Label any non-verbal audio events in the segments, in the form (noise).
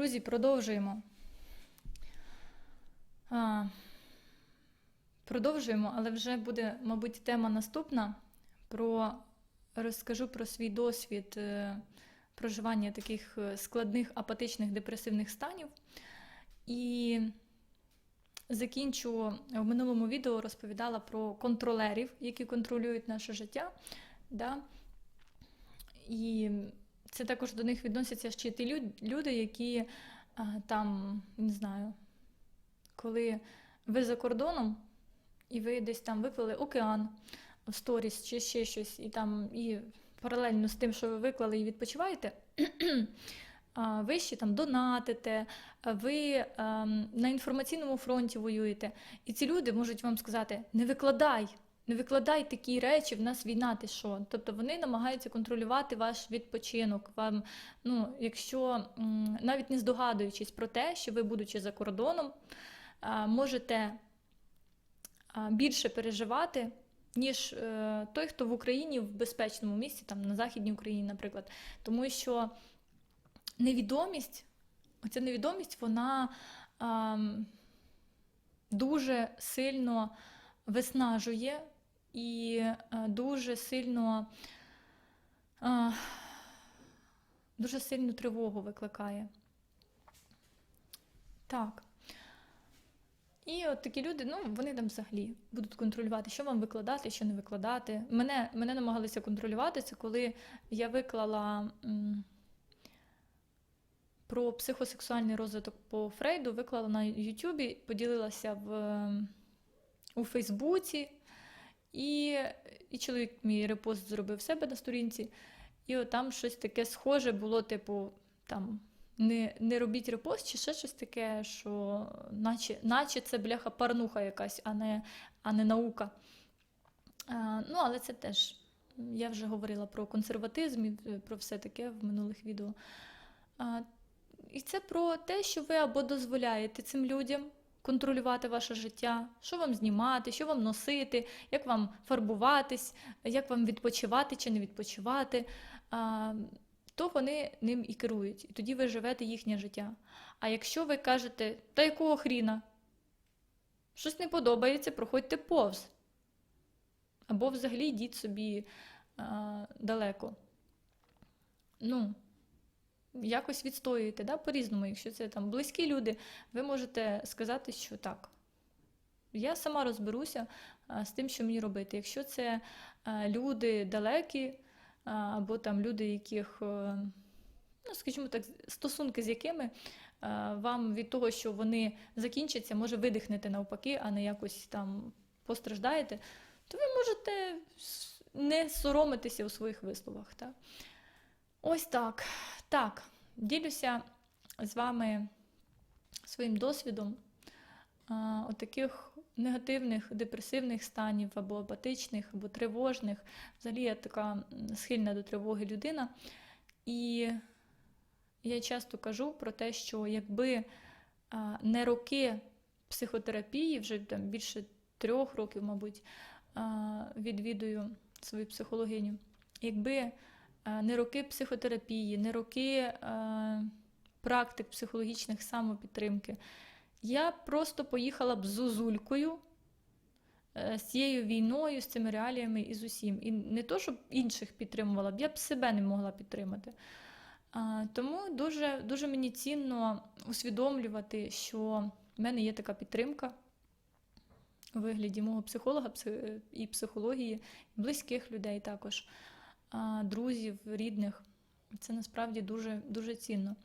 Друзі, продовжуємо. А, продовжуємо, але вже буде, мабуть, тема наступна. Про, розкажу про свій досвід е, проживання таких е, складних апатичних депресивних станів. І закінчу в минулому відео розповідала про контролерів, які контролюють наше життя. Да? І це також до них відносяться ще ті люди, які там, не знаю, коли ви за кордоном і ви десь там виклали океан в сторіс чи ще щось, і там і паралельно з тим, що ви виклали і відпочиваєте, (clears throat) ви ще там донатите, ви ем, на інформаційному фронті воюєте. І ці люди можуть вам сказати: не викладай, не викладай такі речі, в нас війна, ти що? Тобто вони намагаються контролювати ваш відпочинок. Вам, ну, якщо навіть не здогадуючись про те, що ви, будучи за кордоном, можете більше переживати, ніж е, той, хто в Україні в безпечному місці, там на Західній Україні, наприклад. Тому що невідомість, оця невідомість, вона дуже сильно виснажує і е, дуже сильно е, дуже сильну тривогу викликає. Так. І от такі люди, ну вони там взагалі будуть контролювати, що вам викладати, що не викладати. Мене, мене намагалися контролювати це, коли я виклала м, про психосексуальний розвиток по Фрейду, виклала на Ютубі, поділилася в, у Фейсбуці, і, і чоловік мій репост зробив себе на сторінці. І от там щось таке схоже було, типу, там. Не, не робіть репост чи ще щось таке, що наче, наче це бляха парнуха якась, а не, а не наука. А, ну, але це теж, я вже говорила про консерватизм і е, про все таке в минулих відео. А, і це про те, що ви або дозволяєте цим людям контролювати ваше життя, що вам знімати, що вам носити, як вам фарбуватись, як вам відпочивати чи не відпочивати. То вони ним і керують. І тоді ви живете їхнє життя. А якщо ви кажете, та якого хріна? Щось не подобається, проходьте повз. Або взагалі йдіть собі далеко. Ну, якось відстоюєте, да, по-різному. Якщо це там близькі люди, ви можете сказати, що так. Я сама розберуся з тим, що мені робити. Якщо це люди далекі, або там люди, яких, е, ну, скажімо так, стосунки з якими вам від того, що вони закінчаться, може видихнете навпаки, а не якось там постраждаєте, то ви можете не соромитися у своїх висловах. Так? Ось так. Так, ділюся з вами своїм досвідом а, отаких негативних депресивних станів, або апатичних, або тривожних. Взагалі я така схильна до тривоги людина. І я часто кажу про те, що якби а, не роки психотерапії, вже там більше трьох років, мабуть, а, відвідую свою психологиню, якби не роки психотерапії, не роки а, практик психологічних самопідтримки, я просто поїхала б з зузулькою е, з цією війною, з цими реаліями і з усім. І не то, щоб інших підтримувала б, я б себе не могла підтримати. Тому дуже, дуже мені цінно усвідомлювати, що в мене є така підтримка у вигляді мого психолога і психології, близьких людей також, друзів, рідних. Це насправді дуже, дуже цінно.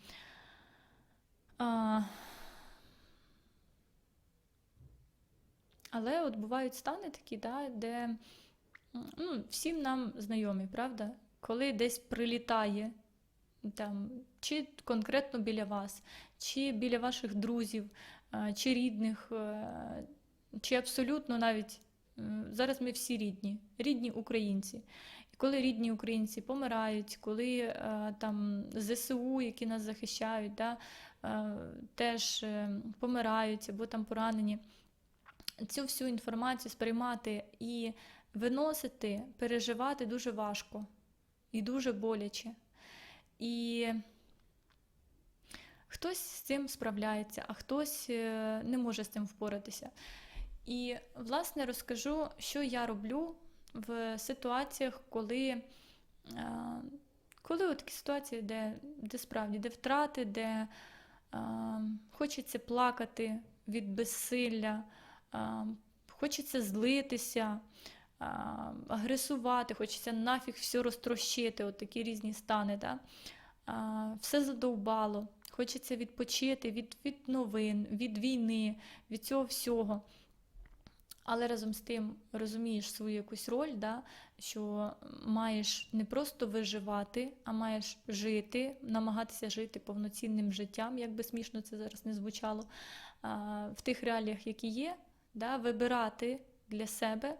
Але от бувають стани такі, да, де ну, всім нам знайомі, правда? Коли десь прилітає, там, чи конкретно біля вас, чи біля ваших друзів, чи рідних, е, чи абсолютно навіть зараз ми всі рідні, рідні українці. Коли рідні українці помирають, коли е, там ЗСУ, які нас захищають, да, е, теж е, помирають або там поранені цю всю інформацію сприймати і виносити, переживати дуже важко і дуже боляче. І Хтось з цим справляється, а хтось не може з цим впоратися. І, власне, розкажу, що я роблю в ситуаціях, коли, е, коли такі ситуації, де, де справді, де втрати, де е, хочеться плакати від безсилля, е, хочеться злитися, агресувати, хочеться нафіг все розтрощити, от такі різні стани. Да? Все задовбало, хочеться відпочити від, від новин, від війни, від цього всього. Але разом з тим розумієш свою якусь роль, да, що маєш не просто виживати, а маєш жити, намагатися жити повноцінним життям, як би смішно це зараз не звучало, в тих реаліях, які є, да, вибирати для себе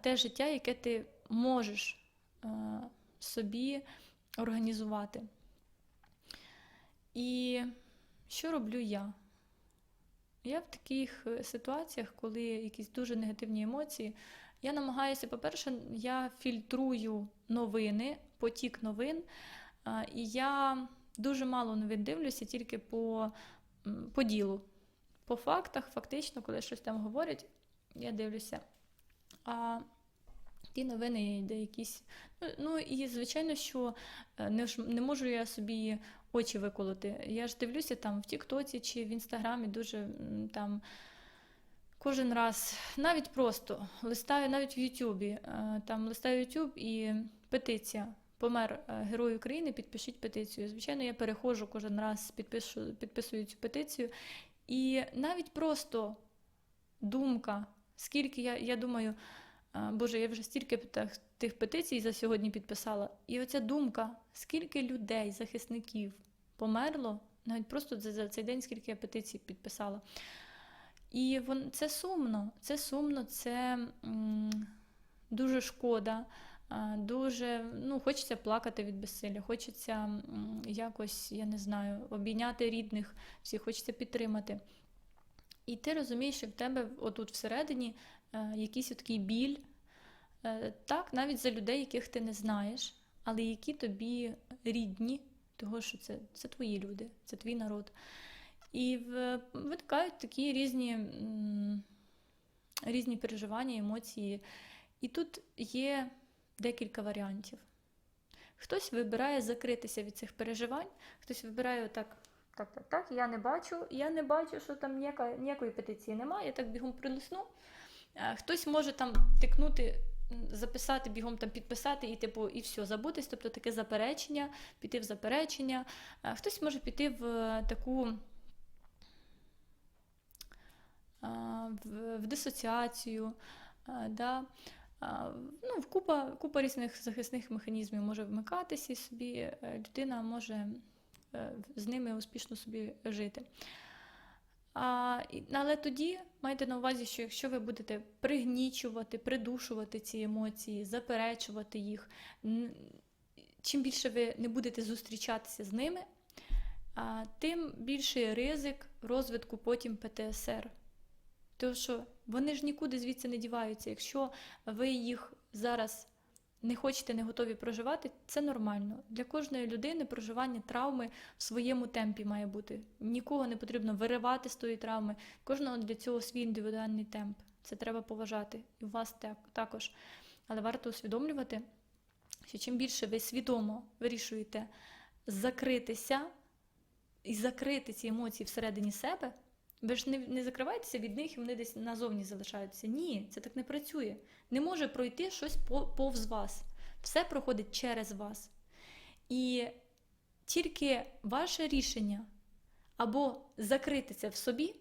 те життя, яке ти можеш собі організувати. І що роблю я? Я в таких е, ситуаціях, коли якісь дуже негативні емоції, я намагаюся, по-перше, я фільтрую новини, потік новин, і я дуже мало новин дивлюся тільки по, по ділу. По фактах, фактично, коли щось там говорять, я дивлюся. А ті новини, де якісь. Ну, ну і звичайно, що е, не, не можу я собі очі виколоти. Я ж дивлюся там в Тіктоці чи в Інстаграмі дуже там. Кожен раз, навіть просто листаю, навіть в Ютубі, е, там листаю Ютуб і петиція. Помер е, Герой України, підпишіть петицію. Звичайно, я переходжу кожен раз, підпишу, підписую цю петицію. І навіть просто думка, скільки я, я думаю, е, Боже, я вже стільки тих, петицій за сьогодні підписала. І оця думка, скільки людей, захисників померло, навіть просто за, цей день, скільки я петицій підписала. І вон, це сумно, це сумно, це м, дуже шкода. Дуже ну, хочеться плакати від безсилля, хочеться якось, я не знаю, обійняти рідних, всіх хочеться підтримати. І ти розумієш, що в тебе отут всередині е, якийсь такий біль, так, навіть за людей, яких ти не знаєш, але які тобі рідні, того що це, це твої люди, це твій народ. І виникають такі різні, різні переживання, емоції. І тут є декілька варіантів. Хтось вибирає закритися від цих переживань, хтось вибирає так. Так, так, так, я не бачу, я не бачу, що там ніяка, ніякої петиції немає, я так бігом прилисну. Е, Хтось може там тикнути, записати, бігом там підписати і типу, і все, забутись, тобто таке заперечення, піти в заперечення. Е, Хтось може піти в е, таку в, в дисоціацію, да, ну, в купа, купа різних захисних механізмів може вмикатися, і собі е, людина може е, з ними успішно собі жити. А, але тоді майте на увазі, що якщо ви будете пригнічувати, придушувати ці емоції, заперечувати їх, чим більше ви не будете зустрічатися з ними, а, тим більший ризик розвитку потім ПТСР. Тому що вони ж нікуди звідси не діваються. Якщо ви їх зараз не хочете, не готові проживати, це нормально. Для кожної людини проживання травми в своєму темпі має бути. Нікого не потрібно виривати з тої травми. Кожного для цього свій індивідуальний темп. Це треба поважати. І у вас також. Але варто усвідомлювати, що чим більше ви свідомо вирішуєте закритися і закрити ці емоції всередині себе, ви ж не, не закриваєтеся від них і вони десь назовні залишаються. Ні, це так не працює. Не може пройти щось по- повз вас. Все проходить через вас. І тільки ваше рішення або закрити це в собі.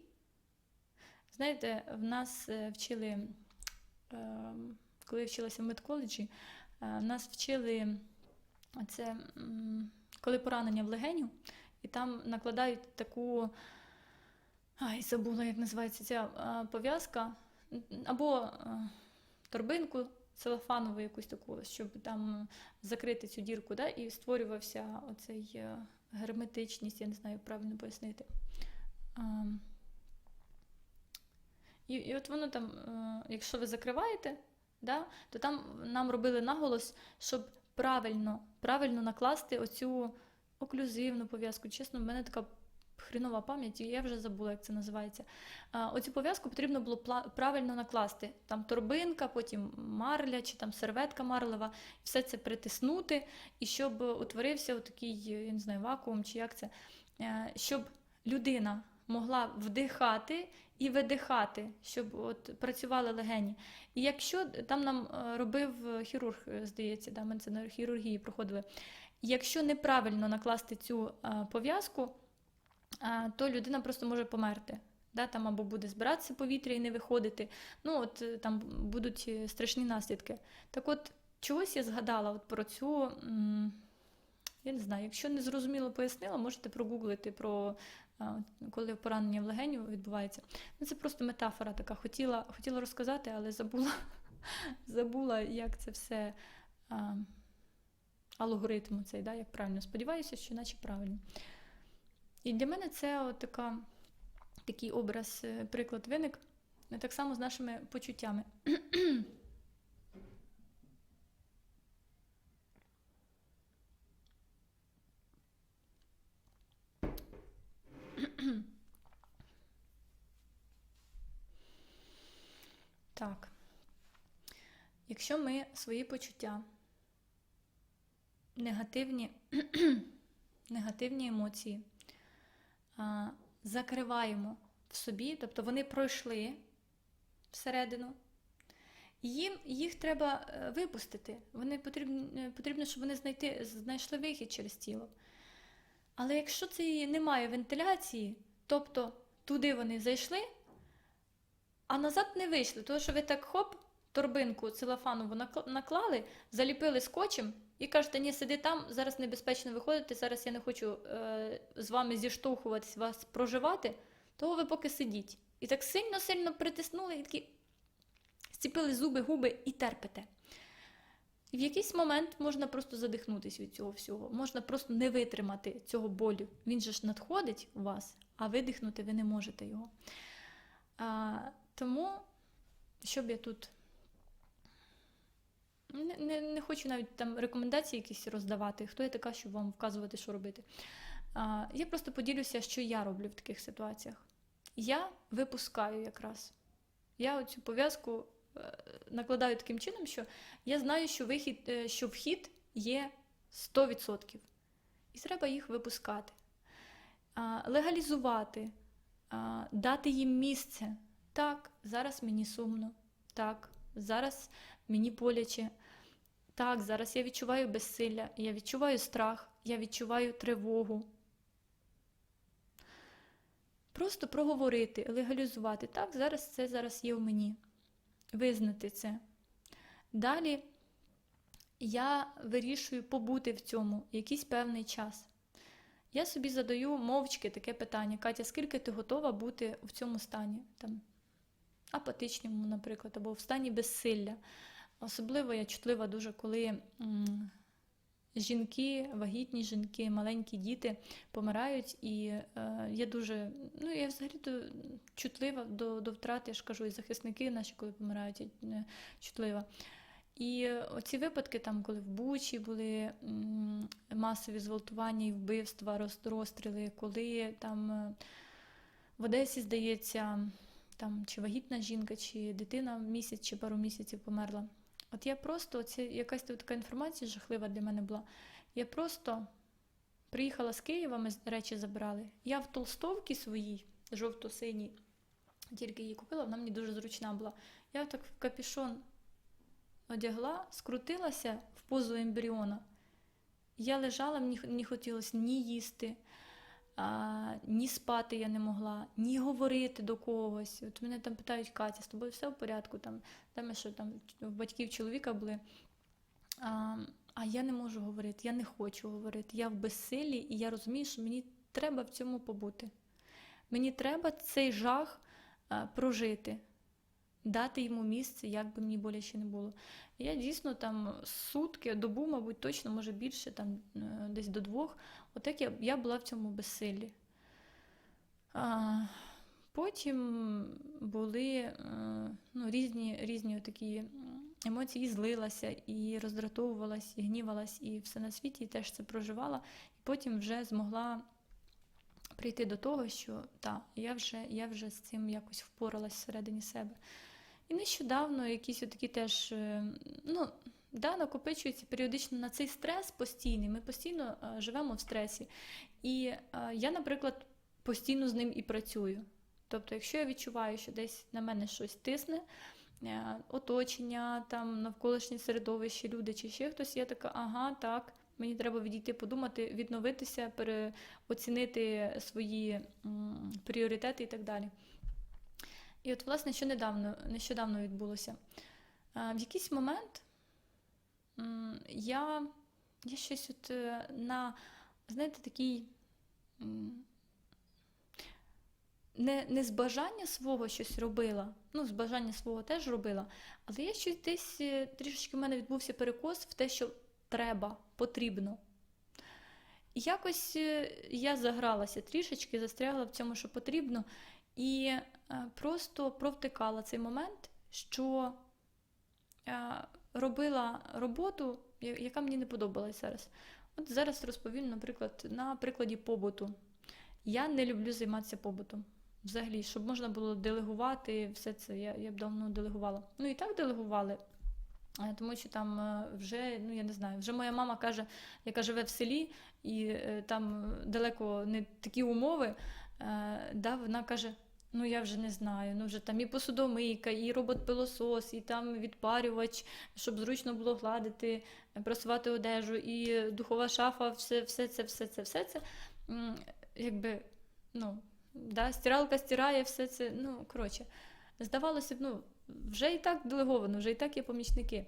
Знаєте, в нас е, вчили, е, коли я вчилася в медколеджі, е, нас вчили це, коли поранення в легеню, і там накладають таку. Ай, забула, як називається ця а, пов'язка. Або а, торбинку целофанову якусь таку, щоб там закрити цю дірку, да, і створювався оцей е, герметичність, я не знаю, як правильно пояснити. А, і, і от воно там, е, якщо ви закриваєте, да, то там нам робили наголос, щоб правильно, правильно накласти оцю оклюзивну пов'язку. Чесно, в мене така хрінова пам'ять, я вже забула, як це називається. Оцю пов'язку потрібно було правильно накласти. Там торбинка, потім марля чи там серветка марлева, все це притиснути, і щоб утворився такий, я не знаю, вакуум чи як це, е, щоб людина могла вдихати і видихати, щоб от працювали легені. І якщо там нам е, робив хірург, е, здається, да, ми це на хірургії проходили. Якщо неправильно накласти цю пов'язку, то людина просто може померти. Да, там або буде збиратися повітря і не виходити. Ну, от е, там будуть е, страшні наслідки. Так от, чогось я згадала от про цю. Я не знаю, якщо не зрозуміло пояснила, можете прогуглити про коли поранення в легеню відбувається. Ну, це просто метафора така. Хотіла, хотіла розказати, але забула, (laughs) забула, як це все а, алгоритм цей, да, як правильно. Сподіваюся, що наче правильно. І для мене це от така, такий образ, е, приклад виник. е, Так само з нашими почуттями. (clears throat) Так. Якщо ми свої почуття, негативні, (clears throat) негативні емоції закриваємо в собі, тобто вони пройшли всередину, їм їх треба е, випустити. Вони потрібно, потрібно, щоб вони знайти, знайшли вихід через тіло. Але якщо це немає вентиляції, тобто туди вони зайшли, а назад не вийшли, тому що ви так хоп, торбинку целофанову наклали, заліпили скотчем і кажете, ні, сиди там, зараз небезпечно виходити, зараз я не хочу е, з вами зіштовхуватись, вас проживати, того ви поки сидіть. І так сильно-сильно притиснули, і такі зціпили зуби, губи і терпите. І в якийсь момент можна просто задихнутись від цього всього, можна просто не витримати цього болю. Він же ж надходить у вас, а видихнути ви не можете його. А, тому, щоб я тут не, не, не хочу навіть там рекомендації якісь роздавати, хто я така, щоб вам вказувати, що робити. А, я просто поділюся, що я роблю в таких ситуаціях. Я випускаю якраз. Я оцю пов'язку е, накладаю таким чином, що я знаю, що, вихід, е, що вхід є 100%. І треба їх випускати. А, легалізувати, а, дати їм місце. Так, зараз мені сумно. Так, зараз мені боляче. Так, зараз я відчуваю безсилля, я відчуваю страх, я відчуваю тривогу. Просто проговорити, легалізувати. Так, зараз це зараз є в мені. Визнати це. Далі я вирішую побути в цьому якийсь певний час. Я собі задаю мовчки таке питання: Катя, скільки ти готова бути в цьому стані? Там, апатичному, наприклад, або в стані безсилля. Особливо я чутлива дуже, коли жінки, вагітні жінки, маленькі діти помирають, і е, я дуже, ну я взагалі чутлива до, до втрати, я ж кажу, і захисники наші, коли помирають, я е, чутлива. І оці випадки, там, коли в Бучі були масові зґвалтування і вбивства, роз- розстріли, коли там е, в Одесі, здається, там чи вагітна жінка, чи дитина місяць чи пару місяців померла. От я просто, це якась тут така інформація жахлива для мене була. Я просто приїхала з Києва, ми речі забрали. Я в толстовці своїй, жовто-синій, тільки її купила, вона мені дуже зручна була. Я так в капюшон одягла, скрутилася в позу ембріона. Я лежала, мені не хотілося ні їсти, а, ні спати я не могла, ні говорити до когось. От мене там питають, Катя, з тобою все в порядку? Там, там що там в батьків чоловіка були. А, а я не можу говорити, я не хочу говорити. Я в безсилі, і я розумію, що мені треба в цьому побути. Мені треба цей жах а, прожити, дати йому місце, як би мені боляче не було. Я дійсно там сутки, добу, мабуть, точно, може більше, там е, десь до двох. Отак я, я була в цьому безсиллі. А, потім були е, ну, різні, різні такі емоції, і злилася, і роздратовувалась, і гнівалась, і все на світі, і теж це проживала. І потім вже змогла прийти до того, що так, я вже, я вже з цим якось впоралась всередині себе. І нещодавно якісь такі теж, е, ну, да, накопичується періодично на цей стрес постійний. Ми постійно е, живемо в стресі. І е, я, наприклад, постійно з ним і працюю. Тобто, якщо я відчуваю, що десь на мене щось тисне, е, оточення, там навколишнє середовище, люди чи ще хтось, я така, ага, так, мені треба відійти, подумати, відновитися, переоцінити свої м, пріоритети і так далі. І от, власне, що недавно, нещодавно відбулося. Е, В якийсь момент я, я щось от е, на, знаєте, такий. Не, не з бажання свого щось робила, ну, з бажання свого теж робила, але я щось десь е, трішечки в мене відбувся перекос в те, що треба, потрібно. І якось е, я загралася трішечки, застрягла в цьому, що потрібно, і просто провтикала цей момент, що робила роботу, яка мені не подобалась зараз. От зараз розповім, наприклад, на прикладі побуту. Я не люблю займатися побутом. Взагалі, щоб можна було делегувати все це, я, я б давно делегувала. Ну і так делегували, е, тому що там е, вже, ну я не знаю, вже моя мама каже, яка живе в селі, і е, там далеко не такі умови, да, вона каже. Ну, я вже не знаю. Ну, вже там і посудомийка, і робот-пилосос, і там відпарювач, щоб зручно було гладити, е, прасувати одежу, і духова шафа, все, все це, все це, все це. Якби, ну, да, стиралка стирає, все це. Ну, коротше, здавалося б, ну, вже і так делеговано, вже і так є помічники.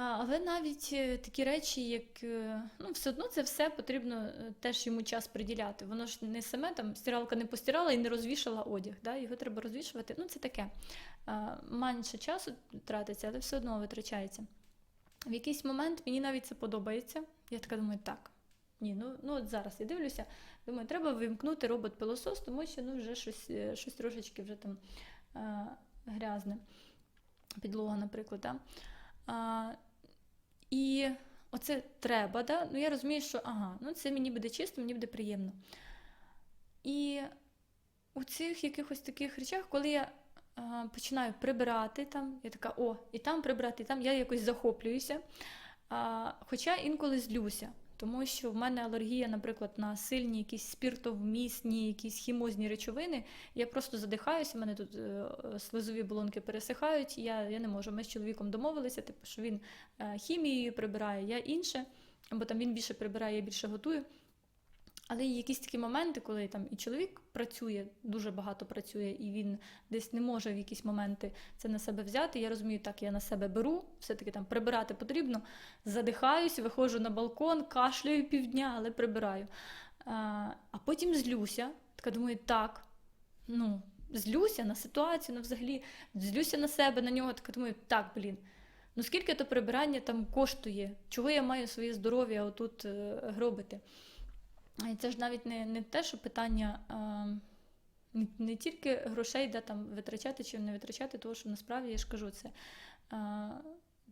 Але навіть е, такі речі, як е, ну, все одно це все потрібно е, теж йому час приділяти. Воно ж не саме там стиралка не постирала і не розвішала одяг. Да? Його треба розвішувати. Ну, це таке. Менше часу тратиться, але все одно витрачається. В якийсь момент мені навіть це подобається. Я така думаю, так. Ні, ну, ну от зараз я дивлюся, думаю, треба вимкнути робот-пилосос, тому що ну, вже щось, щось трошечки вже там грязне. Підлога, наприклад. Да? І оце треба, да? ну я розумію, що ага, ну це мені буде чисто, мені буде приємно. І у цих якихось таких речах, коли я а, починаю прибирати там, я така, о, і там прибрати, і там я якось захоплююся. А, хоча інколи злюся, тому що в мене алергія, наприклад, на сильні якісь спіртовмісні, якісь хімозні речовини. Я просто задихаюся, в мене тут е, слизові болонки пересихають. Я, я не можу. Ми з чоловіком домовилися, типу, що він е, хімією прибирає, я інше, бо там він більше прибирає, я більше готую. Але є якісь такі моменти, коли там і чоловік працює, дуже багато працює, і він десь не може в якісь моменти це на себе взяти. Я розумію, так я на себе беру, все-таки там прибирати потрібно. Задихаюсь, виходжу на балкон, кашляю півдня, але прибираю. А, потім злюся. Така думаю, так, ну, злюся на ситуацію, ну взагалі, злюся на себе, на нього. Така думаю, так, блін. Ну скільки то прибирання там коштує? Чого я маю своє здоров'я отут е, гробити? Це ж навіть не, не те, що питання а, не, тільки грошей, де там витрачати чи не витрачати, тому що насправді я ж кажу, це, а,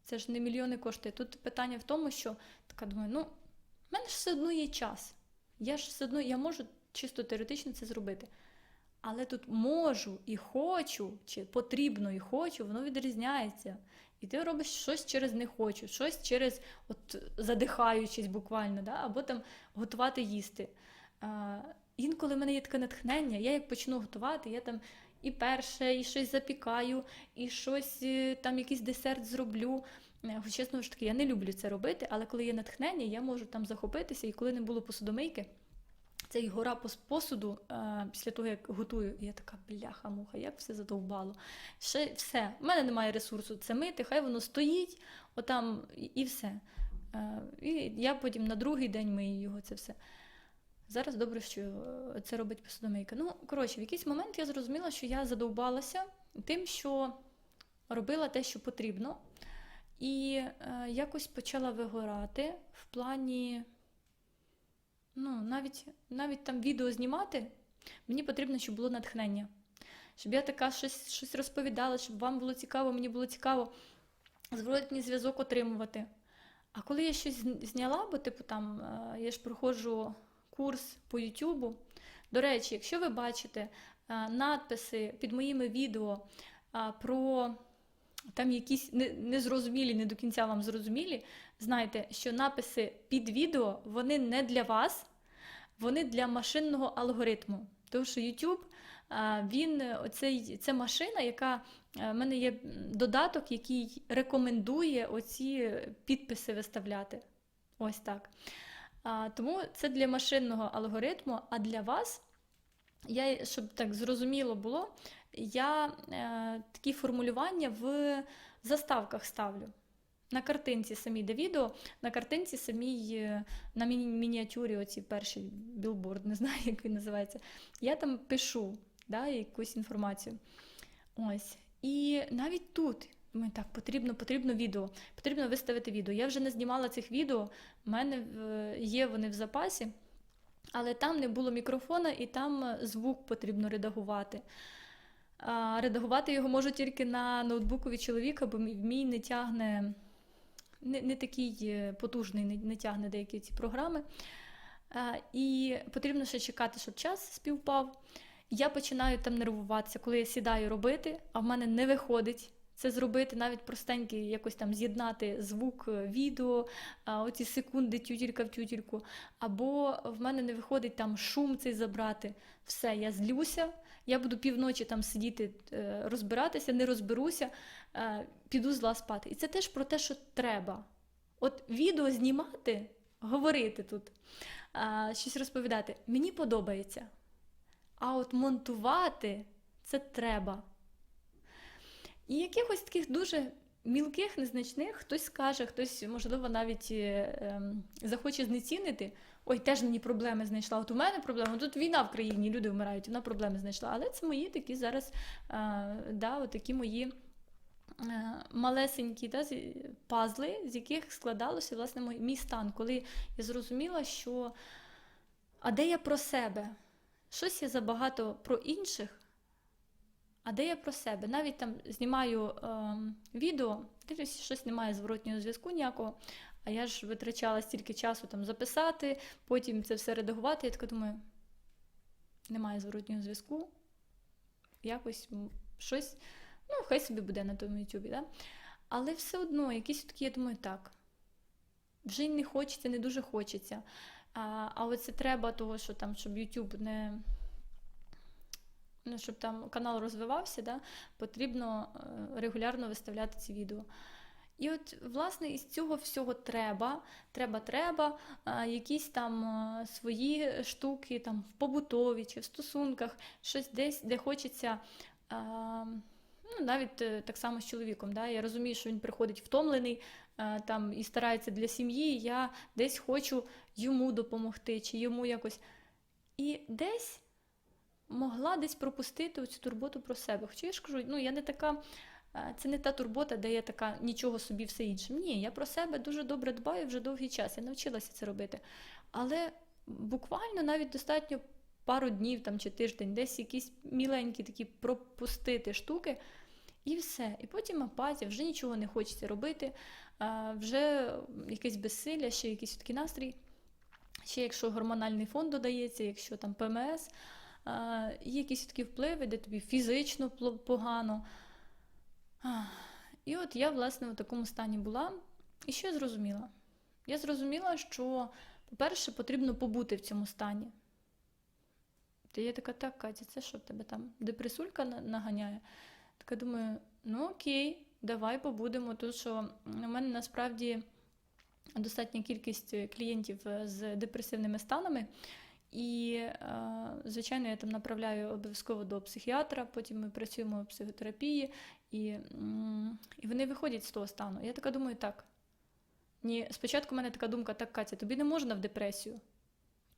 це ж не мільйони коштує. Тут питання в тому, що така думаю, ну, в мене ж все одно є час. Я ж все одно я можу чисто теоретично це зробити. Але тут можу і хочу, чи потрібно і хочу, воно відрізняється. І ти робиш щось через не хочу, щось через от задихаючись буквально, да? або там готувати їсти. А, інколи в мене є таке натхнення, я як почну готувати, я там і перше, і щось запікаю, і щось е, там якийсь десерт зроблю. Е, знову ж таки, я не люблю це робити, але коли є натхнення, я можу там захопитися, і коли не було посудомийки, це і гора посуду е, після того, як готую, я така бляха-муха, як все задовбало. Ще все, в мене немає ресурсу це мити, хай воно стоїть, отам і, все. Е, і я потім на другий день мию його, це все. Зараз добре, що е, це робить посудомийка. Ну, коротше, в якийсь момент я зрозуміла, що я задовбалася тим, що робила те, що потрібно, і якось почала вигорати в плані. Ну, навіть, навіть там відео знімати, мені потрібно, щоб було натхнення. Щоб я така щось, щось розповідала, щоб вам було цікаво, мені було цікаво зворотній зв'язок отримувати. А коли я щось зняла, бо типу там е, я ж проходжу курс по Ютубу. До речі, якщо ви бачите надписи під моїми відео про там якісь незрозумілі, не до кінця вам зрозумілі, знайте, що написи під відео вони не для вас, вони для машинного алгоритму. Тому що YouTube, а, він е, оцей, це машина, яка е, в мене є додаток, який рекомендує оці підписи виставляти. Ось так. Тому це для машинного алгоритму, а для вас, я, щоб так зрозуміло було, я е, такі формулювання в заставках ставлю. На картинці самій де відео, на картинці самій е, на міні- мініатюрі, оці перші білборд, не знаю, як він називається. Я там пишу да, якусь інформацію. Ось. І навіть тут ми так, потрібно, потрібно відео, потрібно виставити відео. Я вже не знімала цих відео, в мене є вони в запасі, але там не було мікрофона, і там звук потрібно редагувати. А, редагувати його можу тільки на ноутбукові чоловіка, бо мій- не тягне, не, не такий е, потужний, не, не тягне деякі ці програми. А, і потрібно ще чекати, щоб час співпав. Я починаю там нервуватися, коли я сідаю робити, а в мене не виходить це зробити, навіть простенький, якось там з'єднати звук, е, відео, оці секунди тютілька в тютільку. Або в мене не виходить там шум цей забрати. Все, я злюся, я буду півночі там сидіти, е, розбиратися, не розберуся, е, піду зла спати. І це теж про те, що треба. От відео знімати, говорити тут, щось розповідати, мені подобається. А от монтувати це треба. І якихось таких дуже мілких, незначних, хтось скаже, хтось, можливо, навіть е, ем, захоче знецінити. Ой, теж мені проблеми знайшла. От у мене проблема, тут війна в країні, люди вмирають, вона проблеми знайшла. Але це мої такі зараз, е, да, такі мої е, малесенькі да, пазли, з яких складалося власне мій, стан, коли я зрозуміла, що а де я про себе? Щось я забагато про інших, а де я про себе? Навіть там знімаю ем, відео, дивлюся, щось немає зворотнього зв'язку ніякого. А я ж витрачала стільки часу там записати, потім це все редагувати. Я така думаю, немає зворотнього зв'язку. Якось щось, ну, хай собі буде на тому Ютубі, да? Але все одно, якісь такі, я думаю, так. Вже й не хочеться, не дуже хочеться. А, а оце треба того, що там, щоб YouTube не. Ну, щоб там канал розвивався, да, потрібно е, регулярно виставляти ці відео. І от, власне, із цього всього треба, треба, треба, якісь там свої штуки там, в побутові чи в стосунках, щось десь, де хочеться. Ну, навіть е, так само з чоловіком. Да? Я розумію, що він приходить втомлений там, і старається для сім'ї, я десь хочу йому допомогти, чи йому якось. І десь могла десь пропустити цю турботу про себе. Хоча я ж кажу, ну я не така. Е, Це не та турбота, де я така нічого собі все інше. Ні, я про себе дуже добре дбаю вже довгий час. Я навчилася це робити. Але буквально навіть достатньо пару днів там, чи тиждень, десь якісь міленькі такі пропустити штуки, і все. І потім апатія, вже нічого не хочеться робити, е, вже якесь безсилля, ще якийсь такий настрій. Ще якщо гормональний фон додається, якщо там ПМС, а, є якісь такі впливи, де тобі фізично погано. І от я, власне, у такому стані була. І що я зрозуміла? Я зрозуміла, що, по-перше, потрібно побути в цьому стані. Та я така, так, Катя, це що в тебе там депресулька наганяє? Така думаю, ну окей, давай побудемо. Тому що у мене насправді достатня кількість клієнтів з депресивними станами. І, е, звичайно, я там направляю обов'язково до психіатра, потім ми працюємо в психотерапії, і, і вони виходять з того стану. Я така думаю, так. Ні, спочатку в мене така думка, так, Катя, тобі не можна в депресію.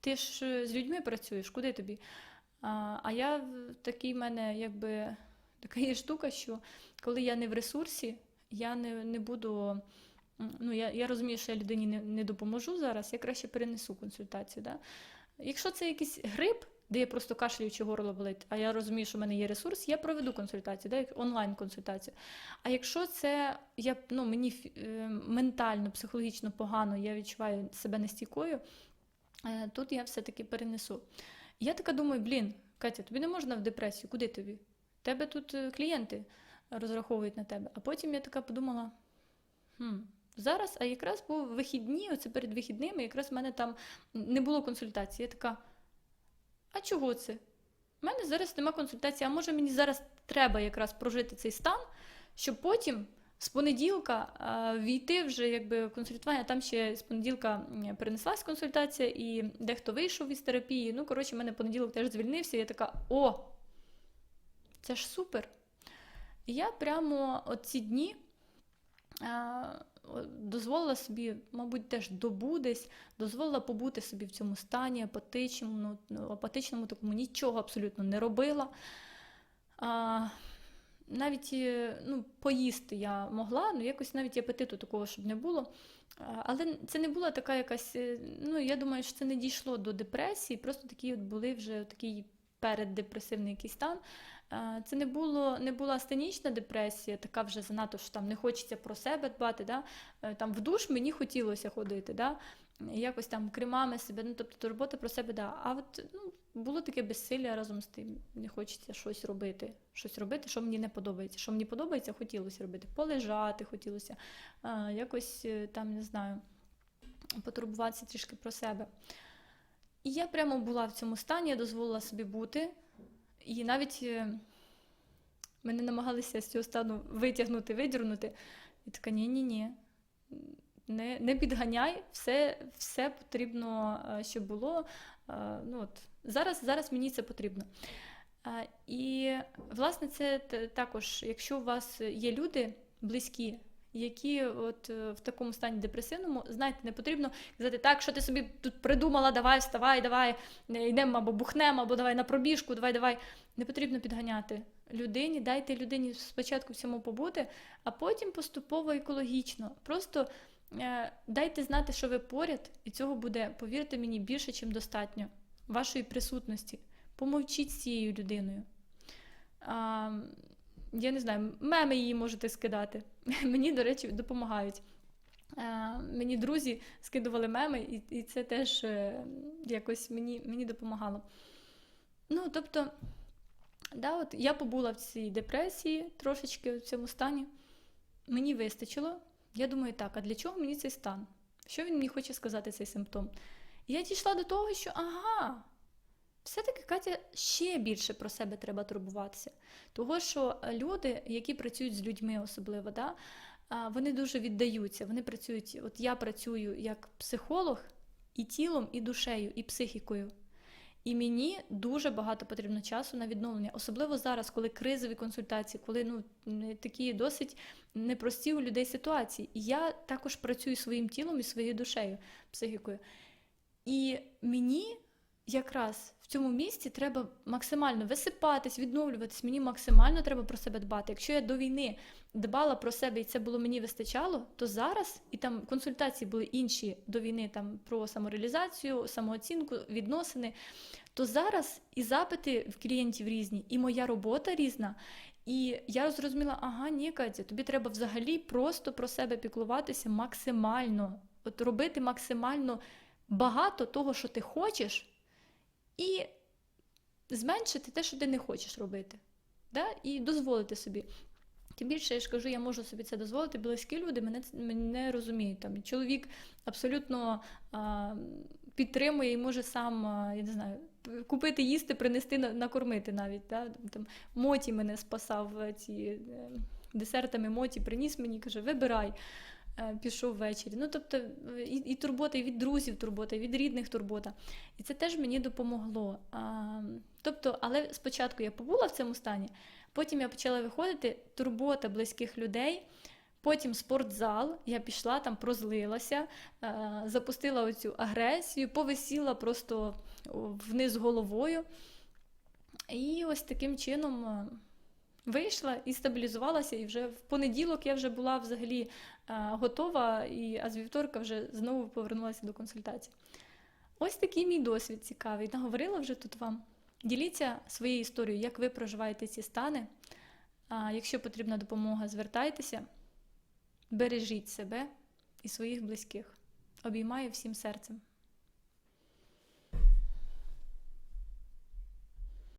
Ти ж е, з людьми працюєш, куди тобі? А, а я такий в мене, якби така є штука, що коли я не в ресурсі, я не, не буду. Ну, я, я розумію, що я людині не, не допоможу зараз, я краще перенесу консультацію. Да? Якщо це якийсь грип, де я просто кашлюю чи горло болить, а я розумію, що в мене є ресурс, я проведу консультацію, да, онлайн-консультацію. А якщо це я, ну, мені е, ментально, психологічно погано, я відчуваю себе нестійкою, е, тут я все-таки перенесу. Я така думаю, блін, Катя, тобі не можна в депресію, куди тобі? Тебе тут е, клієнти розраховують на тебе. А потім я така подумала: хм, зараз, а якраз був вихідні, оце перед вихідними, якраз в мене там не було консультації. Я така, а чого це? У мене зараз нема консультації, а може мені зараз треба якраз прожити цей стан, щоб потім з понеділка війти вже якби в консультування. Там ще з понеділка перенеслась консультація, і дехто вийшов із терапії. Ну, коротше, в мене понеділок теж звільнився. І я така: о, це ж супер! І я прямо оці дні дозволила собі, мабуть, теж добу десь, дозволила побути собі в цьому стані апатичному, ну, апатичному такому нічого абсолютно не робила. А, навіть е, ну, поїсти я могла, ну якось навіть апетиту такого, щоб не було. Але це не була така якась. е, Ну, я думаю, що це не дійшло до депресії, просто такі от були вже такий переддепресивний якийсь стан. А, Це не було не була астенічна депресія, така вже занадто що там не хочеться про себе дбати. Да? Е, Там в душ мені хотілося ходити, да? якось там кремами себе, ну тобто турбота про себе, да. А от ну, було таке безсилля разом з тим. Не хочеться щось робити, щось робити, що мені не подобається. Що мені подобається, хотілося робити. Полежати хотілося, якось е, там не знаю, потурбуватися трішки про себе. І я прямо була в цьому стані, я дозволила собі бути. І навіть е, мене намагалися з цього стану витягнути, видірнути. І така, ні-ні-ні, не, не підганяй, все, все потрібно, е, щоб було. Е, Ну, от, зараз, зараз мені це потрібно. І, власне, це також, якщо у вас є люди близькі, які от е, в такому стані депресивному, знаєте, не потрібно казати, так, що ти собі тут придумала, давай, вставай, давай, йдемо або бухнемо, або давай на пробіжку, давай, давай. Не потрібно підганяти людині, дайте людині спочатку в цьому побути, а потім поступово екологічно. Просто е, дайте знати, що ви поряд, і цього буде, повірте мені, більше, ніж достатньо вашої присутності. Помовчіть з цією людиною. Я не знаю, меми її можете скидати. (laughs) Мені, до речі, допомагають. Е, Мені друзі скидували меми, і, це теж е, якось мені, мені допомагало. Ну, тобто, да, от я побула в цій депресії, трошечки в цьому стані. Мені вистачило. Я думаю, так, а для чого мені цей стан? Що він мені хоче сказати, цей симптом? І я дійшла до того, що ага, все-таки Катя ще більше про себе треба турбуватися. Того, що е, люди, які працюють з людьми особливо, да, вони дуже віддаються. Вони працюють, от я працюю як психолог і тілом, і душею, і психікою. І мені дуже багато потрібно часу на відновлення, особливо зараз, коли кризові консультації, коли ну такі досить непрості у людей ситуації. І я також працюю своїм тілом і своєю душею, психікою. І мені якраз в цьому місці треба максимально висипатись, відновлюватись. Мені максимально треба про себе дбати. Якщо я до війни дбала про себе і це було мені вистачало, то зараз і там консультації були інші до війни там про самореалізацію, самооцінку, відносини. То зараз і запити в клієнтів різні, і моя робота різна. І я зрозуміла, ага, ні, Катя, тобі треба взагалі просто про себе піклуватися максимально, от робити максимально багато того, що ти хочеш, і зменшити те, що ти не хочеш робити. Да? І дозволити собі. Тим більше, я ж кажу, я можу собі це дозволити. Близькі люди мене, мене розуміють. Там, чоловік абсолютно а, підтримує і може сам, я не знаю, купити їсти, принести, на- накормити навіть. Да? Там, Моті мене спасав е, ці е, десертами Моті, приніс мені, каже, вибирай. Е, Пішов ввечері. Ну, тобто, е, і, і турбота, і від друзів турбота, і від рідних турбота. І це теж мені допомогло. А, тобто, але спочатку я побула в цьому стані, потім я почала виходити, турбота близьких людей. Потім спортзал, я пішла там, прозлилася, е, запустила оцю агресію, повисіла просто вниз головою. І ось таким чином е, вийшла і стабілізувалася. І вже в понеділок я вже була взагалі е, готова, і, а з вівторка вже знову повернулася до консультації. Ось такий мій досвід цікавий. Наговорила вже тут вам. Діліться своєю історією, як ви проживаєте ці стани. Якщо потрібна допомога, звертайтеся, бережіть себе і своїх близьких. Обіймаю всім серцем.